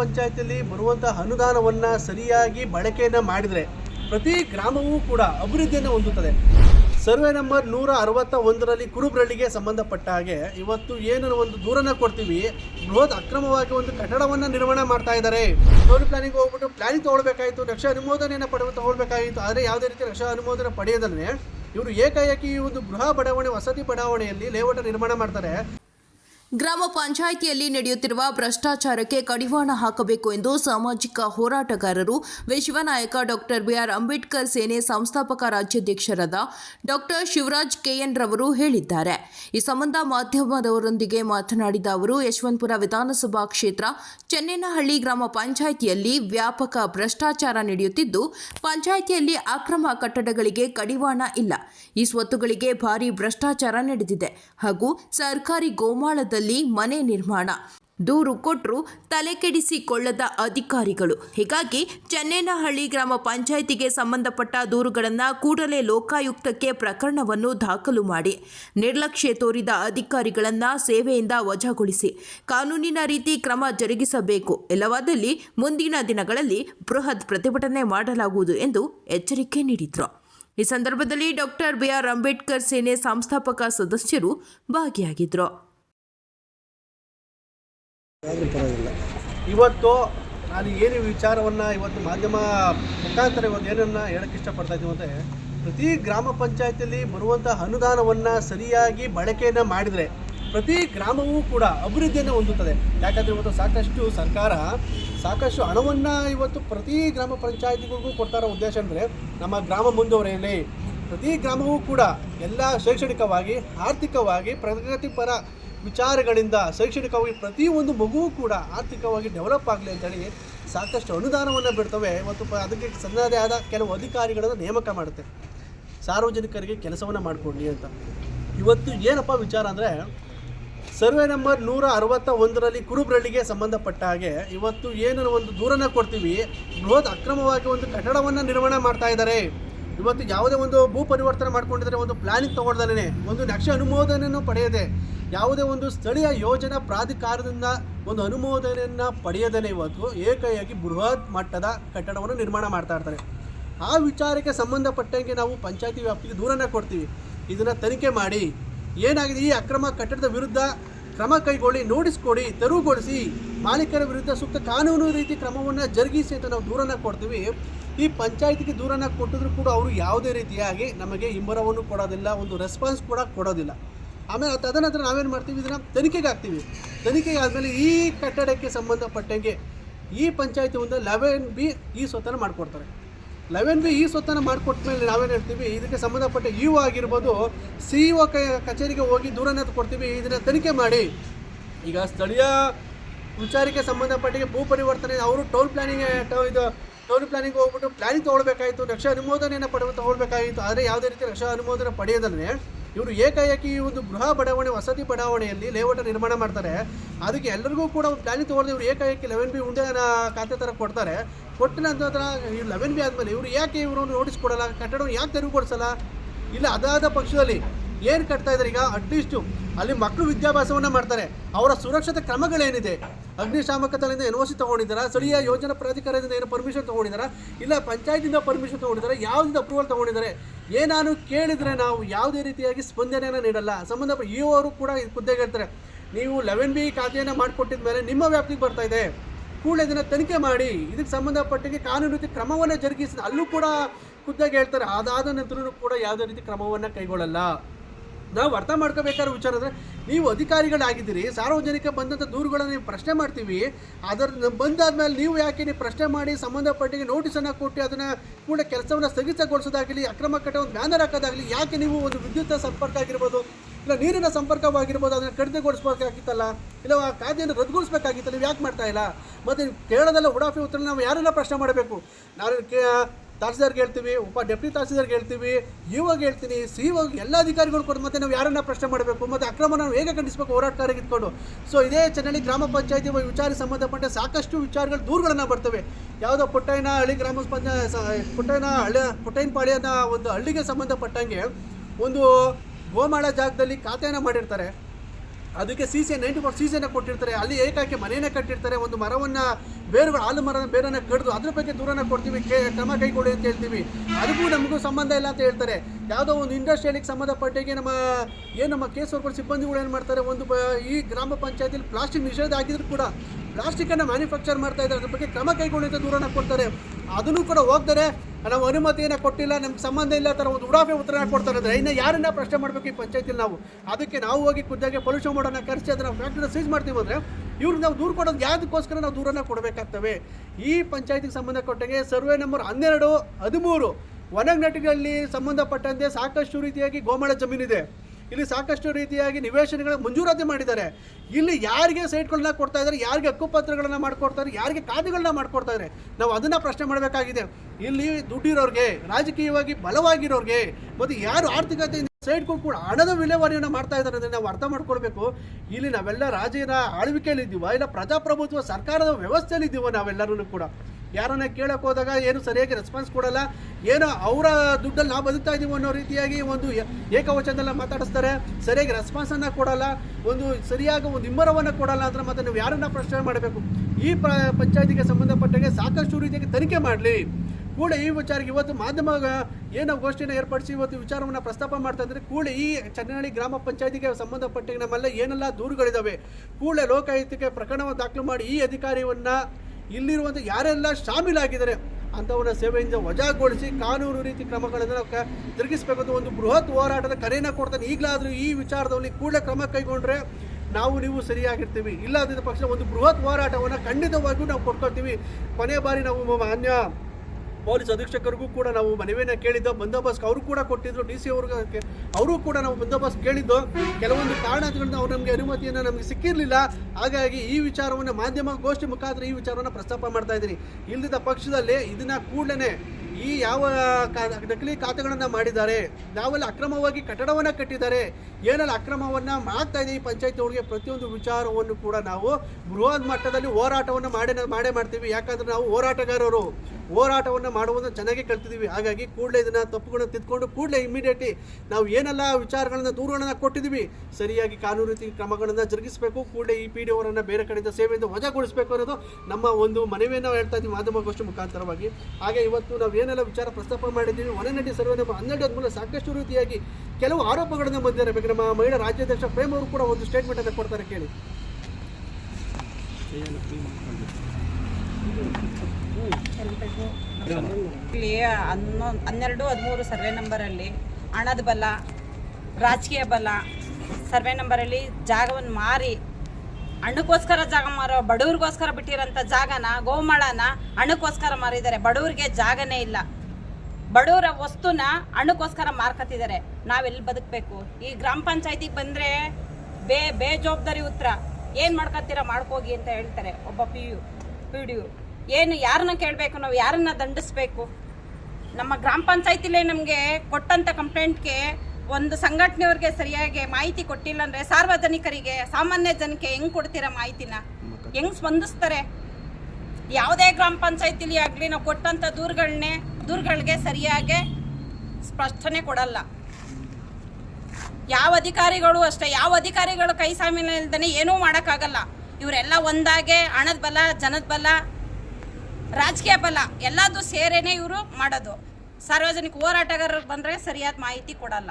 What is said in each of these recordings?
ಪಂಚಾಯತಿಯಲ್ಲಿ ಬರುವಂತಹ ಅನುದಾನವನ್ನ ಸರಿಯಾಗಿ ಬಳಕೆಯನ್ನ ಮಾಡಿದರೆ ಪ್ರತಿ ಗ್ರಾಮವೂ ಕೂಡ ಅಭಿವೃದ್ಧಿಯನ್ನು ಹೊಂದುತ್ತದೆ. ಸರ್ವೆ ನಂಬರ್ ನೂರ ಅರವತ್ತ ಒಂದರಲ್ಲಿ ಕುರುಬ್ರಳ್ಳಿಗೆ ಸಂಬಂಧಪಟ್ಟ ಹಾಗೆ ಇವತ್ತು ಏನು ಒಂದು ದೂರನ ಕೊಡ್ತೀವಿ, ಬೃಹತ್ ಅಕ್ರಮವಾಗಿ ಒಂದು ಕಟ್ಟಡವನ್ನ ನಿರ್ಮಾಣ ಮಾಡ್ತಾ ಇದ್ದಾರೆ. ಟೋಲ್ ಪ್ಲಾನಿಂಗ್ ಹೋಗ್ಬಿಟ್ಟು ಪ್ಲಾನಿಂಗ್ ತಗೊಳ್ಬೇಕಾಯಿತು, ರಕ್ಷಾ ಅನುಮೋದನೆಯನ್ನು ಪಡೆದು ತಗೊಳ್ಬೇಕಾಗಿತ್ತು ಆದರೆ ಯಾವುದೇ ರೀತಿ ರಕ್ಷಾ ಅನುಮೋದನೆ ಪಡೆಯದಲ್ಲೇ ಇವರು ಏಕಾಏಕಿ ಈ ಒಂದು ಗೃಹ ಬಡಾವಣೆ, ವಸತಿ ಬಡಾವಣೆಯಲ್ಲಿ ಲೇಔಟ್ ನಿರ್ಮಾಣ ಮಾಡ್ತಾರೆ. ಗ್ರಾಮ ಪಂಚಾಯಿತಿಯಲ್ಲಿ ನಡೆಯುತ್ತಿರುವ ಭ್ರಷ್ಟಾಚಾರಕ್ಕೆ ಕಡಿವಾಣ ಹಾಕಬೇಕು ಎಂದು ಸಾಮಾಜಿಕ ಹೋರಾಟಗಾರರು ವಿಶ್ವನಾಯಕ ಡಾಕ್ಟರ್ ಬಿಆರ್ ಅಂಬೇಡ್ಕರ್ ಸೇನೆ ಸಂಸ್ಥಾಪಕ ರಾಜ್ಯಾಧ್ಯಕ್ಷರಾದ ಡಾಕ್ಟರ್ ಶಿವರಾಜ್ ಕೆಎನ್ ರವರು ಹೇಳಿದ್ದಾರೆ. ಈ ಸಂಬಂಧ ಮಾಧ್ಯಮದವರೊಂದಿಗೆ ಮಾತನಾಡಿದ ಅವರು, ಯಶವಂತಪುರ ವಿಧಾನಸಭಾ ಕ್ಷೇತ್ರ ಚೆನ್ನೇನಹಳ್ಳಿ ಗ್ರಾಮ ಪಂಚಾಯಿತಿಯಲ್ಲಿ ವ್ಯಾಪಕ ಭ್ರಷ್ಟಾಚಾರ ನಡೆಯುತ್ತಿದ್ದು, ಪಂಚಾಯಿತಿಯಲ್ಲಿ ಅಕ್ರಮ ಕಟ್ಟಡಗಳಿಗೆ ಕಡಿವಾಣ ಇಲ್ಲ. ಈ ಸ್ವತ್ತುಗಳಿಗೆ ಭಾರಿ ಭ್ರಷ್ಟಾಚಾರ ನಡೆದಿದೆ. ಹಾಗೂ ಸರ್ಕಾರಿ ಗೋಮಾಳದಲ್ಲಿ ಮನೆ ನಿರ್ಮಾಣ. ದೂರು ಕೊಟ್ಟರು ತಲೆಕೆಡಿಸಿಕೊಳ್ಳದ ಅಧಿಕಾರಿಗಳು. ಹೀಗಾಗಿ ಚೆನ್ನೇನಹಳ್ಳಿ ಗ್ರಾಮ ಪಂಚಾಯಿತಿಗೆ ಸಂಬಂಧಪಟ್ಟ ದೂರುಗಳನ್ನು ಕೂಡಲೇ ಲೋಕಾಯುಕ್ತಕ್ಕೆ ಪ್ರಕರಣವನ್ನು ದಾಖಲು ಮಾಡಿ. ನಿರ್ಲಕ್ಷ್ಯ ತೋರಿದ ಅಧಿಕಾರಿಗಳನ್ನು ಸೇವೆಯಿಂದ ವಜಾಗೊಳಿಸಿ. ಕಾನೂನಿನ ರೀತಿ ಕ್ರಮ ಜರುಗಿಸಬೇಕು. ಇಲ್ಲವಾದಲ್ಲಿ ಮುಂದಿನ ದಿನಗಳಲ್ಲಿ ಬೃಹತ್ ಪ್ರತಿಭಟನೆ ಮಾಡಲಾಗುವುದು ಎಂದು ಎಚ್ಚರಿಕೆ ನೀಡಿದರು. ಈ ಸಂದರ್ಭದಲ್ಲಿ ಡಾಕ್ಟರ್ ಬಿಆರ್ ಅಂಬೇಡ್ಕರ್ ಸೇನೆ ಸಂಸ್ಥಾಪಕ ಸದಸ್ಯರು ಭಾಗಿಯಾಗಿದ್ದರು ಪರವಾಗಿಲ್ಲ. ಇವತ್ತು ನಾನು ಏನು ವಿಚಾರವನ್ನು ಇವತ್ತು ಮಾಧ್ಯಮ ಮುಖಾಂತರ ಇವತ್ತು ಏನನ್ನ ಹೇಳಕ್ಕೆ ಇಷ್ಟಪಡ್ತಾ ಇದ್ದೀವಿ ಅಂದರೆ, ಪ್ರತಿ ಗ್ರಾಮ ಪಂಚಾಯತಿಯಲ್ಲಿ ಬರುವಂಥ ಅನುದಾನವನ್ನು ಸರಿಯಾಗಿ ಬಳಕೆಯನ್ನು ಮಾಡಿದರೆ ಪ್ರತಿ ಗ್ರಾಮವೂ ಕೂಡ ಅಭಿವೃದ್ಧಿಯನ್ನು ಹೊಂದುತ್ತದೆ. ಯಾಕಂದರೆ ಇವತ್ತು ಸಾಕಷ್ಟು ಸರ್ಕಾರ ಸಾಕಷ್ಟು ಹಣವನ್ನು ಇವತ್ತು ಪ್ರತಿ ಗ್ರಾಮ ಪಂಚಾಯತಿಗಳಿಗೂ ಕೊಡ್ತಾರೋ ಉದ್ದೇಶ ಅಂದರೆ, ನಮ್ಮ ಗ್ರಾಮ ಮುಂದುವರೆಯಲಿ. ಪ್ರತಿ ಗ್ರಾಮವೂ ಕೂಡ ಎಲ್ಲ ಶೈಕ್ಷಣಿಕವಾಗಿ, ಆರ್ಥಿಕವಾಗಿ, ಪ್ರಗತಿಪರ ವಿಚಾರಗಳಿಂದ ಶೈಕ್ಷಣಿಕವಾಗಿ ಪ್ರತಿಯೊಂದು ಮಗುವೂ ಕೂಡ ಆರ್ಥಿಕವಾಗಿ ಡೆವಲಪ್ ಆಗಲಿ ಅಂತೇಳಿ ಸಾಕಷ್ಟು ಅನುದಾನವನ್ನು ಬಿಡ್ತವೆ ಮತ್ತು ಅದಕ್ಕೆ ಸನ್ನದೇ ಆದ ಕೆಲವು ಅಧಿಕಾರಿಗಳನ್ನು ನೇಮಕ ಮಾಡುತ್ತೆ. ಸಾರ್ವಜನಿಕರಿಗೆ ಕೆಲಸವನ್ನು ಮಾಡಿಕೊಡಿ ಅಂತ. ಇವತ್ತು ಏನಪ್ಪ ವಿಚಾರ ಅಂದರೆ ಸರ್ವೆ ನಂಬರ್ ನೂರ ಅರವತ್ತ ಒಂದರಲ್ಲಿ ಕುರುಬ್ರಳ್ಳಿಗೆ ಸಂಬಂಧಪಟ್ಟ ಹಾಗೆ ಇವತ್ತು ಏನು ಒಂದು ದೂರನ್ನು ಕೊಡ್ತೀವಿ, ಬೃಹತ್ ಅಕ್ರಮವಾಗಿ ಒಂದು ಕಟ್ಟಡವನ್ನು ನಿರ್ಮಾಣ ಮಾಡ್ತಾ ಇದ್ದಾರೆ. ಇವತ್ತು ಯಾವುದೇ ಒಂದು ಭೂ ಪರಿವರ್ತನೆ ಮಾಡ್ಕೊಂಡಿದ್ರೆ ಒಂದು ಪ್ಲಾನಿಂಗ್ ತಗೊಳ್ದಲೇ ಒಂದು ನಕ್ಷೆ ಅನುಮೋದನೆಯನ್ನು ಪಡೆಯದೆ, ಯಾವುದೇ ಒಂದು ಸ್ಥಳೀಯ ಯೋಜನಾ ಪ್ರಾಧಿಕಾರದಿಂದ ಒಂದು ಅನುಮೋದನೆಯನ್ನು ಪಡೆಯದೇ ಇವತ್ತು ಏಕಾಏಕಿ ಬೃಹತ್ ಮಟ್ಟದ ಕಟ್ಟಡವನ್ನು ನಿರ್ಮಾಣ ಮಾಡ್ತಾ ಇರ್ತಾರೆ. ಆ ವಿಚಾರಕ್ಕೆ ಸಂಬಂಧಪಟ್ಟಂಗೆ ನಾವು ಪಂಚಾಯತಿ ವ್ಯಾಪ್ತಿಗೆ ದೂರನ್ನು ಕೊಡ್ತೀವಿ. ಇದನ್ನು ತನಿಖೆ ಮಾಡಿ, ಏನಾಗಿದೆ ಈ ಅಕ್ರಮ ಕಟ್ಟಡದ ವಿರುದ್ಧ ಕ್ರಮ ಕೈಗೊಳ್ಳಿ, ನೋಟಿಸ್ ಕೊಡಿ, ತೆರವುಗೊಳಿಸಿ ಮಾಲೀಕರ ವಿರುದ್ಧ ಸೂಕ್ತ ಕಾನೂನು ರೀತಿ ಕ್ರಮವನ್ನು ಜರುಗಿಸಿ ಅಂತ ನಾವು ದೂರನ ಕೊಡ್ತೀವಿ. ಈ ಪಂಚಾಯತಿಗೆ ದೂರನ ಕೊಟ್ಟಿದ್ರು ಕೂಡ ಅವರು ಯಾವುದೇ ರೀತಿಯಾಗಿ ನಮಗೆ ಹಿಂಬರವನ್ನು ಕೊಡೋದಿಲ್ಲ, ಒಂದು ರೆಸ್ಪಾನ್ಸ್ ಕೂಡ ಕೊಡೋದಿಲ್ಲ. ಆಮೇಲೆ ತದನಂತರ ನಾವೇನು ಮಾಡ್ತೀವಿ, ಇದನ್ನು ತನಿಖೆಗೆ ಹಾಕ್ತೀವಿ. ತನಿಖೆಗೆ ಆದಮೇಲೆ ಈ ಕಟ್ಟಡಕ್ಕೆ ಸಂಬಂಧಪಟ್ಟಂಗೆ ಈ ಪಂಚಾಯತಿ ಒಂದು ಲೆವೆನ್ ಬಿ ಈ ಸ್ವತ್ತನ್ನು ಮಾಡಿಕೊಡ್ತಾರೆ. ಲೆವೆನ್ ಬಿ ಈ ಸ್ವತ್ತನ್ನು ಮಾಡಿಕೊಟ್ಟ ಮೇಲೆ ನಾವೇನು ಹೇಳ್ತೀವಿ, ಇದಕ್ಕೆ ಸಂಬಂಧಪಟ್ಟ ಇ ಆಗಿರ್ಬೋದು ಸಿ ಒ ಕಚೇರಿಗೆ ಹೋಗಿ ದೂರನ ಕೊಡ್ತೀವಿ, ಇದನ್ನು ತನಿಖೆ ಮಾಡಿ. ಈಗ ಸ್ಥಳೀಯ ವಿಚಾರಕ್ಕೆ ಸಂಬಂಧಪಟ್ಟಿಗೆ ಭೂ ಪರಿವರ್ತನೆ, ಅವರು ಟೌನ್ ಪ್ಲಾನಿಂಗ್ ಇದು ಟೌನ್ ಪ್ಲಾನಿಂಗ್ ಹೋಗ್ಬಿಟ್ಟು ಪ್ಲಾನಿಂಗ್ ತೊಗೊಳ್ಬೇಕಾಯಿತು, ರಕ್ಷ ಅನುಮೋದನೆಯನ್ನು ಪಡೆದು ತೊಗೊಳ್ಬೇಕಾಗಿತ್ತು ಆದರೆ ಯಾವುದೇ ರೀತಿ ರಕ್ಷಾ ಅನುಮೋದನೆ ಪಡೆಯದಲ್ಲೇ ಇವರು ಏಕಾಏಕಿ ಈ ಒಂದು ಗೃಹ ಬಡಾವಣೆ, ವಸತಿ ಬಡಾವಣೆಯಲ್ಲಿ ಲೇಔಟ್ ನಿರ್ಮಾಣ ಮಾಡ್ತಾರೆ. ಅದಕ್ಕೆ ಎಲ್ಲರಿಗೂ ಕೂಡ ಒಂದು ಪ್ಲಾನಿಂಗ್ ತೊಗೊಳ್ದೆ ಇವರು ಏಕಾಏಕಿ ಲೆವೆನ್ ಬಿ ಉಂಡೆ ಖಾತೆ ಥರ ಕೊಡ್ತಾರೆ. ಕೊಟ್ಟ ನಂತರ ಇವ್ರು ಲೆವೆನ್ ಬಿ ಆದಮೇಲೆ ಇವರು ಯಾಕೆ ಇವರು ನೋಟಿಸ್ ಕೊಡಲ್ಲ? ಕಟ್ಟಡವನ್ನು ಯಾಕೆ ತೆರವುಗೊಳಿಸಲ್ಲ ಇಲ್ಲ, ಅದಾದ ಪಕ್ಷದಲ್ಲಿ ಏನು ಕಟ್ತಾ ಇದ್ದಾರೆ ಈಗ? ಅಟ್ಲೀಸ್ಟು ಅಲ್ಲಿ ಮಕ್ಕಳು ವಿದ್ಯಾಭ್ಯಾಸವನ್ನು ಮಾಡ್ತಾರೆ. ಅವರ ಸುರಕ್ಷತೆ ಕ್ರಮಗಳೇನಿದೆ? ಅಗ್ನಿಶಾಮಕ ತಲೆಯಿಂದ ಎನ್ ಒ ಸಿ ತೊಗೊಂಡಿದ್ದಾರಾ? ಸ್ಥಳೀಯ ಯೋಜನಾ ಪ್ರಾಧಿಕಾರದಿಂದ ಏನು ಪರ್ಮಿಷನ್ ತೊಗೊಂಡಿದ್ದಾರಾ? ಇಲ್ಲ ಪಂಚಾಯತಿಂದ ಪರ್ಮಿಷನ್ ತೊಗೊಂಡಿದ್ದಾರೆ? ಯಾವುದಿಂದ ಅಪ್ರೂವಲ್ ತೊಗೊಂಡಿದ್ದಾರೆ? ಏನಾನು ಕೇಳಿದರೆ ನಾವು ಯಾವುದೇ ರೀತಿಯಾಗಿ ಸ್ಪಂದನೆಯನ್ನು ನೀಡಲ್ಲ. ಸಂಬಂಧಪಟ್ಟ ಇ ಅವರು ಕೂಡ ಖುದ್ದಾಗಿ ಹೇಳ್ತಾರೆ. ನೀವು ಲೆವೆನ್ ಬಿ ಖಾತೆಯನ್ನು ಮಾಡಿಕೊಟ್ಟಿದ ಮೇಲೆ ನಿಮ್ಮ ವ್ಯಾಪ್ತಿಗೆ ಬರ್ತಾ ಇದೆ. ಕೂಡಲೇ ಇದನ್ನು ತನಿಖೆ ಮಾಡಿ. ಇದಕ್ಕೆ ಸಂಬಂಧಪಟ್ಟಿಗೆ ಕಾನೂನು ರೀತಿ ಕ್ರಮವನ್ನು ಜರುಗಿಸಿದ ಅಲ್ಲೂ ಕೂಡ ಖುದ್ದಾಗಿ ಹೇಳ್ತಾರೆ. ಅದಾದ ನಂತರನೂ ಕೂಡ ಯಾವುದೇ ರೀತಿ ಕ್ರಮವನ್ನು ಕೈಗೊಳ್ಳಲ್ಲ. ನಾವು ಅರ್ಥ ಮಾಡ್ಕೋಬೇಕಾದ್ರೆ ವಿಚಾರ ಅಂದರೆ ನೀವು ಅಧಿಕಾರಿಗಳಾಗಿದ್ದೀರಿ, ಸಾರ್ವಜನಿಕ ಬಂದಂಥ ದೂರುಗಳನ್ನು ನೀವು ಪ್ರಶ್ನೆ ಮಾಡ್ತೀವಿ ಅದರ ಬಂದಾದ್ಮೇಲೆ ನೀವು ಯಾಕೆ ನೀವು ಪ್ರಶ್ನೆ ಮಾಡಿ ಸಂಬಂಧಪಟ್ಟಿಗೆ ನೋಟಿಸನ್ನು ಕೊಟ್ಟು ಅದನ್ನು ಕೂಡ ಕೆಲಸವನ್ನು ಸ್ಥಗಿತಗೊಳಿಸೋದಾಗಲಿ, ಅಕ್ರಮ ಕಟ್ಟ ಒಂದು ಬ್ಯಾನರ್ ಹಾಕೋದಾಗಲಿ, ಯಾಕೆ ನೀವು ಒಂದು ವಿದ್ಯುತ್ ಸಂಪರ್ಕ ಆಗಿರ್ಬೋದು, ಇಲ್ಲ ನೀರಿನ ಸಂಪರ್ಕವಾಗಿರ್ಬೋದು ಅದನ್ನು ಕಡಿತಗೊಳಿಸ್ಬೇಕಾಗಿತ್ತಲ್ಲ, ಇಲ್ಲ ಆ ಖಾತೆಯನ್ನು ರದ್ದುಗೊಳಿಸ್ಬೇಕಾಗಿತ್ತು ನೀವು ಯಾಕೆ ಮಾಡ್ತಾ ಇಲ್ಲ? ಮತ್ತು ಕೇರಳದಲ್ಲ ಉಡಾಫಿ ಉತ್ತರ ನಾವು ಯಾರನ್ನ ಪ್ರಶ್ನೆ ಮಾಡಬೇಕು? ನಾನು ತಹಸೀಲ್ದಾರ್ಗೆ ಹೇಳ್ತೀವಿ, ಉಪ ಡೆಪ್ಟಿ ತಹಸೀಲ್ದಾರ್ಗೆ ಹೇಳ್ತೀವಿ, ಇವಾಗ ಹೇಳ್ತೀನಿ ಸಿ ಇವಾಗ ಎಲ್ಲ ಅಧಿಕಾರಿಗಳು ಕೊಟ್ಟು ಮತ್ತೆ ನಾವು ಯಾರನ್ನ ಪ್ರಶ್ನೆ ಮಾಡಬೇಕು, ಮತ್ತು ಅಕ್ರಮ ನಾವು ಹೇಗೆ ಖಂಡಿಸಬೇಕು ಹೋರಾಟಗಾರರಿಗೆ ಇಟ್ಕೊಂಡು ಸೊ ಇದೇ ಚೆನ್ನಳ್ಳಿ ಗ್ರಾಮ ಪಂಚಾಯತಿ ವಿಚಾರ ಸಂಬಂಧಪಟ್ಟ ಸಾಕಷ್ಟು ವಿಚಾರಗಳು ದೂರುಗಳನ್ನು ಬರ್ತವೆ. ಯಾವುದೋ ಪುಟ್ಟಯ್ಯನ ಹಳ್ಳಿ ಗ್ರಾಮ ಪುಟ್ಟಯ್ಯನ ಹಳ್ಳಿ ಪುಟ್ಟಯ್ಯನಪಾಳ್ಯದ ಒಂದು ಹಳ್ಳಿಗೆ ಸಂಬಂಧಪಟ್ಟಂಗೆ ಒಂದು ಗೋಮಾಳ ಜಾಗದಲ್ಲಿ ಖಾತೆಯನ್ನು ಮಾಡಿರ್ತಾರೆ. ಅದಕ್ಕೆ ಸಿ ಸಿ ನೈಂಟಿ ಫೋರ್ ಕೊಟ್ಟಿರ್ತಾರೆ. ಅಲ್ಲಿ ಏಕಾಕೆ ಮನೆಯನ್ನ ಕಟ್ಟಿರ್ತಾರೆ. ಒಂದು ಮರವನ್ನು, ಬೇರುಗಳು ಹಾಲು ಮರದ ಬೇರನ್ನ ಕಡಿದು ಅದ್ರ ಬಗ್ಗೆ ದೂರನ ಕೊಡ್ತೀವಿ. ಕ್ರಮ ಕೈಗೊಳ್ಳಿ ಅಂತ ಹೇಳ್ತೀವಿ. ಅದಕ್ಕೂ ನಮಗೂ ಸಂಬಂಧ ಇಲ್ಲ ಅಂತ ಹೇಳ್ತಾರೆ. ಯಾವುದೋ ಒಂದು ಇಂಡಸ್ಟ್ರಿಯಲಿಗೆ ಸಂಬಂಧಪಟ್ಟಿಗೆ ನಮ್ಮ, ಏನು ನಮ್ಮ ಕೇಸ್ ವರ್ಕರ್ ಸಿಬ್ಬಂದಿಗಳು ಏನು ಮಾಡ್ತಾರೆ? ಒಂದು ಈ ಗ್ರಾಮ ಪಂಚಾಯತಿಲಿ ಪ್ಲಾಸ್ಟಿಕ್ ನಿಷೇಧ ಆಗಿದ್ರು ಕೂಡ ಪ್ಲಾಸ್ಟಿಕ್ಕನ್ನು ಮ್ಯಾನುಫ್ಯಾಕ್ಚರ್ ಮಾಡ್ತಾ ಇದ್ದಾರೆ, ಅದ್ರ ಬಗ್ಗೆ ಕ್ರಮ ಅಂತ ದೂರನ ಕೊಡ್ತಾರೆ. ಅದನ್ನು ಕೂಡ ಹೋಗ್ತಾರೆ. ನಾವು ಅನುಮತಿಯನ್ನು ಕೊಟ್ಟಿಲ್ಲ, ನಮ್ಗೆ ಸಂಬಂಧ ಇಲ್ಲ ಥರ ಒಂದು ಉಡಾಫೆ ಉತ್ತರ ಕೊಡ್ತಾರೆ. ಅಂದರೆ ಇನ್ನು ಯಾರನ್ನ ಪ್ರಶ್ನೆ ಮಾಡಬೇಕು ಈ ಪಂಚಾಯತಿಲಿ ನಾವು? ಅದಕ್ಕೆ ನಾವು ಹೋಗಿ ಖುದ್ದಾಗಿ ಪೊಲ್ಯೂಷನ್ ಮಾಡೋಣ ಖರ್ಚು ಅದನ್ನು ಫ್ಯಾಕ್ಟ್ರಿನ ಸೀಸ್ ಮಾಡ್ತೀವಿ ಅಂದರೆ ಇವ್ರಿಗೆ ನಾವು ದೂರ ಕೊಡೋದು ಯಾವುದಕ್ಕೋಸ್ಕರ ನಾವು ದೂರನ್ನು ಕೊಡಬೇಕಾಗ್ತವೆ? ಈ ಪಂಚಾಯತಿಗೆ ಸಂಬಂಧಪಟ್ಟಂಗೆ ಸರ್ವೆ ನಂಬರ್ ಹನ್ನೆರಡು, ಹದಿಮೂರು ವನಗಟ್ಟಿಗಳಲ್ಲಿ ಸಂಬಂಧಪಟ್ಟಂತೆ ಸಾಕಷ್ಟು ರೀತಿಯಾಗಿ ಗೋಮಾಳ ಜಮೀನಿದೆ. ಇಲ್ಲಿ ಸಾಕಷ್ಟು ರೀತಿಯಾಗಿ ನಿವೇಶನಗಳ ಮಂಜೂರಾತಿ ಮಾಡಿದ್ದಾರೆ. ಇಲ್ಲಿ ಯಾರಿಗೆ ಸೈಟ್ಗಳನ್ನ ಕೊಡ್ತಾ ಇದ್ದಾರೆ, ಯಾರಿಗೆ ಹಕ್ಕುಪತ್ರಗಳನ್ನ ಮಾಡ್ಕೊಡ್ತಾರೆ ಯಾರಿಗೆ ಖಾತೆಗಳನ್ನ ಮಾಡ್ಕೊಡ್ತಾ ಇದ್ದಾರೆ, ನಾವು ಅದನ್ನು ಪ್ರಶ್ನೆ ಮಾಡಬೇಕಾಗಿದೆ. ಇಲ್ಲಿ ದುಡ್ಡಿರೋರಿಗೆ, ರಾಜಕೀಯವಾಗಿ ಬಲವಾಗಿರೋರಿಗೆ, ಮತ್ತು ಯಾರು ಆರ್ಥಿಕತೆ ಸೈಟ್ಗಳು ಕೂಡ ಹಣದ ವಿಲೇವಾರಿಯನ್ನು ಮಾಡ್ತಾ ಇದ್ದಾರೆ ಅಂದರೆ ನಾವು ಅರ್ಥ ಮಾಡ್ಕೊಳ್ಬೇಕು. ಇಲ್ಲಿ ನಾವೆಲ್ಲ ರಾಜ್ಯನ ಆಳ್ವಿಕೆಯಲ್ಲಿ ಇದ್ದೀವ ಇಲ್ಲ ಪ್ರಜಾಪ್ರಭುತ್ವ ಸರ್ಕಾರದ ವ್ಯವಸ್ಥೆಯಲ್ಲಿದ್ದೀವೋ ನಾವೆಲ್ಲರೂ ಕೂಡ. ಯಾರನ್ನ ಕೇಳಕ್ಕೆ ಹೋದಾಗ ಏನು ಸರಿಯಾಗಿ ರೆಸ್ಪಾನ್ಸ್ ಕೊಡಲ್ಲ, ಏನೋ ಅವರ ದುಡ್ಡಲ್ಲಿ ನಾವು ಬದುಕ್ತಾ ಇದ್ದೀವಿ ಅನ್ನೋ ರೀತಿಯಾಗಿ ಒಂದು ಏಕವಚನದಲ್ಲ ಮಾತಾಡಿಸ್ತಾರೆ. ಸರಿಯಾಗಿ ರೆಸ್ಪಾನ್ಸನ್ನು ಕೊಡಲ್ಲ, ಒಂದು ಸರಿಯಾಗಿ ಒಂದು ಇಮ್ಮರವನ್ನು ಕೊಡಲ್ಲ ಅಂದ್ರೆ ಮತ್ತೆ ನೀವು ಯಾರನ್ನ ಪ್ರಶ್ನೆ ಮಾಡಬೇಕು? ಈ ಪ್ರ ಪಂಚಾಯತಿಗೆ ಸಂಬಂಧಪಟ್ಟಂಗೆ ಸಾಕಷ್ಟು ರೀತಿಯಾಗಿ ತನಿಖೆ ಮಾಡಲಿ. ಕೂಡ ಈ ವಿಚಾರಕ್ಕೆ ಇವತ್ತು ಮಾಧ್ಯಮ, ಏನೋ ಗೋಷ್ಠಿನ ಏರ್ಪಡಿಸಿ ಇವತ್ತು ವಿಚಾರವನ್ನು ಪ್ರಸ್ತಾಪ ಮಾಡ್ತಾ ಕೂಡ ಈ ಚನ್ನಹಳ್ಳಿ ಗ್ರಾಮ ಪಂಚಾಯತಿಗೆ ಸಂಬಂಧಪಟ್ಟ ನಮ್ಮೆಲ್ಲ ಏನೆಲ್ಲ ದೂರುಗಳಿದ್ದಾವೆ ಕೂಡಲೇ ಲೋಕಾಯುಕ್ತಕ್ಕೆ ಪ್ರಕರಣವನ್ನು ದಾಖಲು ಮಾಡಿ ಈ ಅಧಿಕಾರಿಯನ್ನ ಇಲ್ಲಿರುವಂಥ ಯಾರೆಲ್ಲ ಶಾಮೀಲಾಗಿದ್ದಾರೆ ಅಂಥವನ್ನ ಸೇವೆಯಿಂದ ವಜಾಗೊಳಿಸಿ ಕಾನೂನು ರೀತಿ ಕ್ರಮಗಳನ್ನು ತಿರುಗಿಸಬೇಕಂತ ಒಂದು ಬೃಹತ್ ಹೋರಾಟದ ಕರೆಯನ್ನು ಕೊಡ್ತಾನೆ. ಈಗಲಾದರೂ ಈ ವಿಚಾರದಲ್ಲಿ ಕೂಡಲೇ ಕ್ರಮ ಕೈಗೊಂಡ್ರೆ ನಾವು ನೀವು ಸರಿಯಾಗಿರ್ತೀವಿ. ಇಲ್ಲದಿದ್ದ ಪಕ್ಷ ಒಂದು ಬೃಹತ್ ಹೋರಾಟವನ್ನು ಖಂಡಿತವಾಗಿಯೂ ನಾವು ಕೊಡ್ಕೊಳ್ತೀವಿ ಕೊನೆ ಬಾರಿ ನಾವು ಮಾನ್ಯ ಪೊಲೀಸ್ ಅಧೀಕ್ಷಕರಿಗೂ ಕೂಡ ನಾವು ಮನವಿಯನ್ನು ಕೇಳಿದ್ದೋ, ಬಂದೋಬಸ್ತ್ ಅವರು ಕೂಡ ಕೊಟ್ಟಿದ್ರು, ಡಿ ಸಿ ಅವ್ರಿಗೆ ಅವರು ಕೂಡ ನಾವು ಬಂದೋಬಸ್ತ್ ಕೇಳಿದ್ದು, ಕೆಲವೊಂದು ಕಾರಣಗಳಿಂದ ಅವ್ರು ನಮಗೆ ಅನುಮತಿಯನ್ನು ನಮಗೆ ಸಿಕ್ಕಿರಲಿಲ್ಲ. ಹಾಗಾಗಿ ಈ ವಿಚಾರವನ್ನು ಮಾಧ್ಯಮ ಗೋಷ್ಠಿ ಮುಖಾಂತರ ಈ ವಿಚಾರವನ್ನು ಪ್ರಸ್ತಾಪ ಮಾಡ್ತಾ ಇದ್ದೀನಿ. ಇಲ್ಲದ ಪಕ್ಷದಲ್ಲಿ ಇದನ್ನ ಕೂಡಲೇ ಈ ಯಾವ ನಕಲಿ ಖಾತೆಗಳನ್ನು ಮಾಡಿದ್ದಾರೆ ಯಾವಲ್ಲಿ ಅಕ್ರಮವಾಗಿ ಕಟ್ಟಡವನ್ನು ಕಟ್ಟಿದ್ದಾರೆ, ಏನೆಲ್ಲ ಅಕ್ರಮವನ್ನು ಮಾಡ್ತಾ ಇದೆ ಈ ಪಂಚಾಯತ್ ಅವ್ರಿಗೆ ಪ್ರತಿಯೊಂದು ವಿಚಾರವನ್ನು ಕೂಡ ನಾವು ಬೃಹತ್ ಮಟ್ಟದಲ್ಲಿ ಹೋರಾಟವನ್ನು ಮಾಡೇ ಮಾಡೇ ಮಾಡ್ತೀವಿ. ಯಾಕಂದರೆ ನಾವು ಹೋರಾಟಗಾರರು. ಹೋರಾಟವನ್ನು ಮಾಡುವುದನ್ನು ಚೆನ್ನಾಗಿ ಕಲ್ತಿದ್ದೀವಿ. ಹಾಗಾಗಿ ಕೂಡಲೇ ಇದನ್ನು ತಪ್ಪುಗಳನ್ನು ತಿದ್ಕೊಂಡು ಕೂಡಲೇ ಇಮಿಡಿಯೇಟ್ಲಿ ನಾವು ಏನೆಲ್ಲ ವಿಚಾರಗಳನ್ನು ದೂರುಗಳನ್ನು ಕೊಟ್ಟಿದ್ದೀವಿ, ಸರಿಯಾಗಿ ಕಾನೂನು ರೀತಿ ಕ್ರಮಗಳನ್ನು ಜರುಗಿಸಬೇಕು, ಕೂಡಲೇ ಈ ಪಿ ಡಿ ಅವರನ್ನು ಬೇರೆ ಕಡೆಯಿಂದ ಸೇವೆಯಿಂದ ವಜಾಗೊಳಿಸಬೇಕು ಅನ್ನೋದು ನಮ್ಮ ಒಂದು ಮನವಿಯನ್ನು ಹೇಳ್ತಾ ಇದ್ದೀವಿ ಮಾಧ್ಯಮಗೋಷ್ಠಿ ಮುಖಾಂತರವಾಗಿ. ಹಾಗೆ ಇವತ್ತು ನಾವು ಏನೆಲ್ಲ ವಿಚಾರ ಪ್ರಸ್ತಾಪ ಮಾಡಿದ್ದೀವಿ ಒನನಟಿ ಸರ್ವೆ ನಮ್ಮ ಹನ್ನೆರಡು ಹದಿಮೂರು ಸಾಕಷ್ಟು ರೀತಿಯಾಗಿ ಕೆಲವು ಆರೋಪಗಳನ್ನು ಬೇಕು ನಮ್ಮ ಮಹಿಳಾ ರಾಜ್ಯಾಧ್ಯಕ್ಷ ಪ್ರೇಮ್ ಅವರು ಕೂಡ ಒಂದು ಸ್ಟೇಟ್ಮೆಂಟನ್ನು ಕೊಡ್ತಾರೆ ಕೇಳಿ. ಇಲ್ಲಿ ಹನ್ನೊಂದು ಹನ್ನೆರಡು, ಹದಿಮೂರು ಸರ್ವೆ ನಂಬರಲ್ಲಿ ಹಣದ ಬಲ, ರಾಜಕೀಯ ಬಲ, ಸರ್ವೆ ನಂಬರಲ್ಲಿ ಜಾಗವನ್ನು ಮಾರಿ ಹಣಕ್ಕೋಸ್ಕರ ಜಾಗ ಮಾರೋ, ಬಡವ್ರಿಗೋಸ್ಕರ ಬಿಟ್ಟಿರೋಂಥ ಜಾಗನ, ಗೋಮಾಳನ ಹಣಕ್ಕೋಸ್ಕರ ಮಾರಿದ್ದಾರೆ. ಬಡವ್ರಿಗೆ ಜಾಗನೇ ಇಲ್ಲ. ಬಡವರ ವಸ್ತುನ ಹಣಕ್ಕೋಸ್ಕರ ಮಾರ್ಕತ್ತಿದ್ದಾರೆ. ನಾವೆಲ್ಲಿ ಬದುಕಬೇಕು? ಈ ಗ್ರಾಮ ಪಂಚಾಯತಿಗೆ ಬಂದರೆ ಬೇ, ಬೇಜವಾಬ್ದಾರಿ ಉತ್ತರ ಏನು ಮಾಡ್ಕೊತೀರಾ ಮಾಡ್ಕೋಗಿ ಅಂತ ಹೇಳ್ತಾರೆ ಒಬ್ಬ P U P D U ಏನು ಯಾರನ್ನ ಕೇಳಬೇಕು? ನಾವು ಯಾರನ್ನ ದಂಡಿಸ್ಬೇಕು? ನಮ್ಮ ಗ್ರಾಮ ಪಂಚಾಯತಿಲೇ ನಮಗೆ ಕೊಟ್ಟಂಥ ಕಂಪ್ಲೇಂಟ್ಗೆ ಒಂದು ಸಂಘಟನೆಯವ್ರಿಗೆ ಸರಿಯಾಗಿ ಮಾಹಿತಿ ಕೊಟ್ಟಿಲ್ಲ ಅಂದರೆ ಸಾರ್ವಜನಿಕರಿಗೆ, ಸಾಮಾನ್ಯ ಜನಕ್ಕೆ ಹೆಂಗೆ ಕೊಡ್ತೀರಾ ಮಾಹಿತಿನ? ಹೆಂಗ್ ಸ್ಪಂದಿಸ್ತಾರೆ? ಯಾವುದೇ ಗ್ರಾಮ ಪಂಚಾಯತಿಲಿ ಆಗಲಿ ನಾವು ಕೊಟ್ಟಂಥ ದೂರುಗಳನ್ನೇ ದೂರುಗಳಿಗೆ ಸರಿಯಾಗಿ ಸ್ಪಷ್ಟನೆ ಕೊಡಲ್ಲ. ಯಾವ ಅಧಿಕಾರಿಗಳು ಅಷ್ಟೇ, ಯಾವ ಅಧಿಕಾರಿಗಳು ಕೈ ಸಾಮಿನ ಇಲ್ದೇ ಏನೂ ಮಾಡೋಕ್ಕಾಗಲ್ಲ. ಇವರೆಲ್ಲ ಒಂದಾಗೆ ಹಣದ ಬಲ, ಜನದ ಬಲ, ರಾಜಕೀಯ ಬಲ ಎಲ್ಲದೂ ಸೇರೇನೆ ಇವರು ಮಾಡೋದು. ಸಾರ್ವಜನಿಕ ಹೋರಾಟಗಾರರು ಬಂದರೆ ಸರಿಯಾದ ಮಾಹಿತಿ ಕೊಡಲ್ಲ.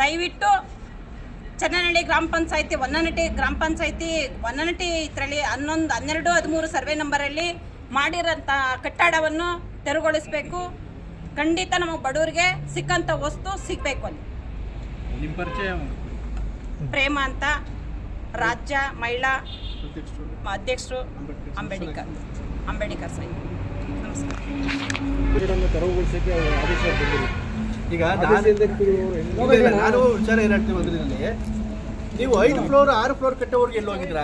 ದಯವಿಟ್ಟು ಚನ್ನನಹಳ್ಳಿ ಗ್ರಾಮ ಪಂಚಾಯತಿ ಒನ್ನನಟಿ ಗ್ರಾಮ ಪಂಚಾಯತಿ ಒನ್ನನಟಿ ಇದರಲ್ಲಿ ಹನ್ನೊಂದು ಹನ್ನೆರಡು ಹದಿಮೂರು ಸರ್ವೆ ನಂಬರಲ್ಲಿ ಮಾಡಿರೋಂಥ ಕಟ್ಟಡವನ್ನು ತೆರವುಗೊಳಿಸಬೇಕು. ಖಂಡಿತ ನಮ್ಮ ಬಡವರಿಗೆ ಸಿಕ್ಕಂಥ ವಸ್ತು ಸಿಗಬೇಕು ಅಲ್ಲಿ. ಪ್ರೇಮ ಅಂತ ರಾಜ್ಯ ಮಹಿಳಾ ಅಧ್ಯಕ್ಷರು ಅಧ್ಯಕ್ಷರು ಅಂಬೇಡ್ಕರ್ ಅಂಬೇಡ್ಕರ್ ಸೈ ನಮಸ್ಕಾರ. ಈಗ ನಾನು ಇಲ್ಲ, ಇಲ್ಲ, ವಿಚಾರ ಏನಾಗ್ತೀವಿ ಅಂದ್ರೆ ಇದರಲ್ಲಿ ನೀವು ಐದು ಫ್ಲೋರ್ ಆರು ಫ್ಲೋರ್ ಕಟ್ಟೋರ್ಗೆ ಎಲ್ಲಿ ಹೋಗಿದ್ರಾ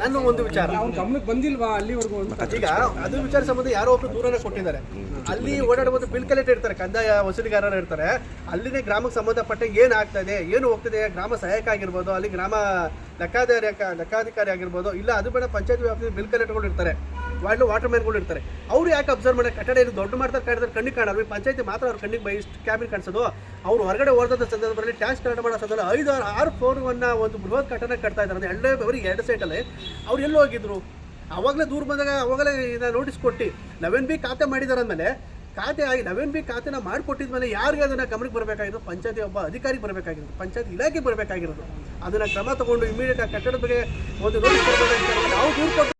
ನನ್ನ ಒಂದು ವಿಚಾರ. ಗಮನಕ್ಕೆ ಬಂದಿಲ್ವಾ ಅಲ್ಲಿವರೆಗೂ ಈಗ ಅದು ವಿಚಾರ ಸಂಬಂಧ ಯಾರೋ ಒಬ್ರು ದೂರನ ಕೊಟ್ಟಿದ್ದಾರೆ. ಅಲ್ಲಿ ಓಡಾಡುವಂತ ಬಿಲ್ ಕಲೆಕ್ಟ್ ಇರ್ತಾರೆ ಕಂದಾಯ ವಸೂಲಿಗಾರರು ಇರ್ತಾರೆ. ಅಲ್ಲಿನೇ ಗ್ರಾಮಕ್ಕೆ ಸಂಬಂಧಪಟ್ಟ ಏನು ಆಗ್ತಾ ಇದೆ ಏನು ಹೋಗ್ತಿದೆ ಗ್ರಾಮ ಸಹಾಯಕ ಆಗಿರ್ಬೋದು ಅಲ್ಲಿ ಗ್ರಾಮ ಲೆಕ್ಕಾಧಿಕಾರಿ ಲೆಕ್ಕಾಧಿಕಾರಿ ಆಗಿರ್ಬೋದು ಇಲ್ಲ ಅದು ಬೇಡ ಪಂಚಾಯತ್ ವ್ಯಾಪ್ತಿಯಲ್ಲಿ ಬಿಲ್ ಕಲೆಕ್ಟ್ಗಳು ಇರ್ತಾರೆ. ವಾರ್ಡ್ ವಾಟರ್ ಮ್ಯಾನ್ಗಳು ಇರ್ತಾರೆ. ಅವ್ರು ಯಾಕೆ ಅಬ್ಸರ್ವ್ ಮಾಡಿ ಕಟ್ಟಡ ಇದು ದೊಡ್ಡ ಮಾಡ್ತಾರೆ ಕಟ್ಟಿದ್ರೆ ಕಣ್ಣಿಗೆ ಕಾಣಲ್ಲ ಪಂಚಾಯತಿ ಮಾತ್ರ ಅವ್ರ ಕಣ್ಣಿಗೆ ಬೈ ಇಷ್ಟು ಕ್ಯಾಬಿನ್ ಕಾಣಿಸೋದು. ಅವ್ರು ಹೊರಗಡೆ ಓಡದ ಸಂದರ್ಭದಲ್ಲಿ ಟ್ಯಾಕ್ಸ್ ಕಟ್ಟ ಮಾಡೋ ಸಂದರ್ಭ ಐದು ಆರು ಆರು ಫ್ಲೋರ್ವನ್ನ ಒಂದು ಬೃಹತ್ ಕಟ್ಟಡ ಕಟ್ತಾ ಇದ್ದಾರೆ. ಅಂದರೆ ಎರಡೇ ಬರೀ ಎರಡು ಸೈಟಲ್ಲಿ ಅವ್ರು ಎಲ್ಲೋ ಹೋಗಿದ್ರು? ಅವಾಗಲೇ ದೂರ ಬಂದಾಗ ಅವಾಗಲೇ ನೋಟಿಸ್ ಕೊಟ್ಟು. ನವೆನ್ ಬಿ ಖಾತೆ ಮಾಡಿದಾರೆ ಅಂದಮೇಲೆ, ಖಾತೆ ಆಗಿ ನವೆನ್ ಬಿ ಖಾತೆನ ಮಾಡಿಕೊಟ್ಟಿದ್ಮೇಲೆ ಯಾರಿಗೆ ಅದನ್ನು ಗಮನಕ್ಕೆ ಬರಬೇಕಾಗಿರೋದು? ಪಂಚಾಯತಿ ಒಬ್ಬ ಅಧಿಕಾರಿ ಬರಬೇಕಾಗಿರೋದು. ಪಂಚಾಯತ್ ಇಲಾಖೆ ಬರಬೇಕಾಗಿರೋದು. ಅದನ್ನು ಕ್ರಮ ತಗೊಂಡು ಇಮಿಡಿಯೇಟ್ ಆ ಕಟ್ಟಡದ ಬಗ್ಗೆ ಒಂದು ನೋಟಿಸ್ ನಾವು ದೂರು